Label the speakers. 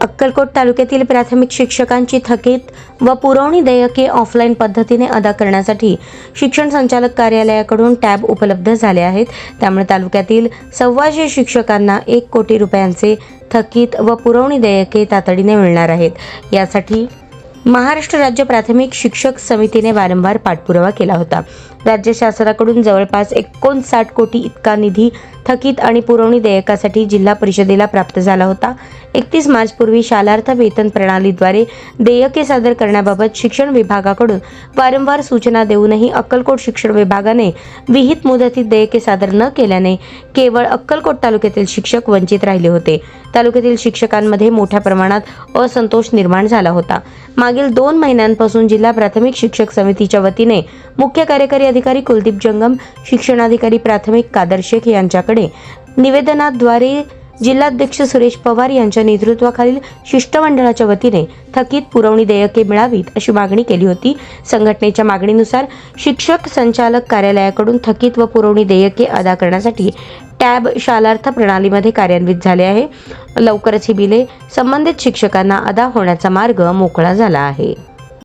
Speaker 1: अक्कलकोट तालुक्यातील प्राथमिक शिक्षकांची थकीत व पुरवणी देयके ऑफलाईन पद्धतीने अदा करण्यासाठी शिक्षण संचालक कार्यालयाकडून टॅब उपलब्ध झाले आहेत. त्यामुळे तालुक्यातील सव्वाशे शिक्षकांना एक कोटी रुपयांचे थकीत व पुरवणी देयके तातडीने मिळणार आहेत. यासाठी महाराष्ट्र राज्य प्राथमिक शिक्षक समितीने वारंवार पाठपुरावा केला होता. राज्य शासनाकडून जवळपास एकोणसाठ कोटी इतका निधी थकीत आणि पुरवणी देयकासाठी जिल्हा परिषदेला प्राप्त झाला होता. एकतीस मार्चपूर्वी शालार्थ वेतन प्रणालीद्वारे देयके सादर करण्याबाबत शिक्षण विभागाकडून वारंवार सूचना देऊनही अक्कलकोट शिक्षण विभागाने विहित मुदतीत देयके सादर न केल्याने केवळ अक्कलकोट तालुक्यातील शिक्षक वंचित राहिले होते. तालुक्यातील शिक्षकांमध्ये मोठ्या प्रमाणात असंतोष निर्माण झाला होता. मागील दोन महिन्यांपासून जिल्हा प्राथमिक शिक्षक समितीच्या वतीने मुख्य कार्यकारी अधिकारी कुलदीप जंगम शिक्षणाधिकारी प्राथमिक कादर शेख यांच्याकडे निवेदनाद्वारे जिल्हाध्यक्ष सुरेश पवार यांच्या नेतृत्वाखालील शिष्टमंडळाच्या वतीने थकीत पुरवणी देयके मिळावीत अशी मागणी केली होती. संघटनेच्या मागणीनुसार शिक्षक संचालक कार्यालयाकडून थकीत व पुरवणी देयके अदा करण्यासाठी टॅब शालार्थ प्रणालीमध्ये कार्यान्वित झाले आहे. लवकरच ही बिले संबंधित शिक्षकांना अदा होण्याचा मार्ग मोकळा झाला आहे.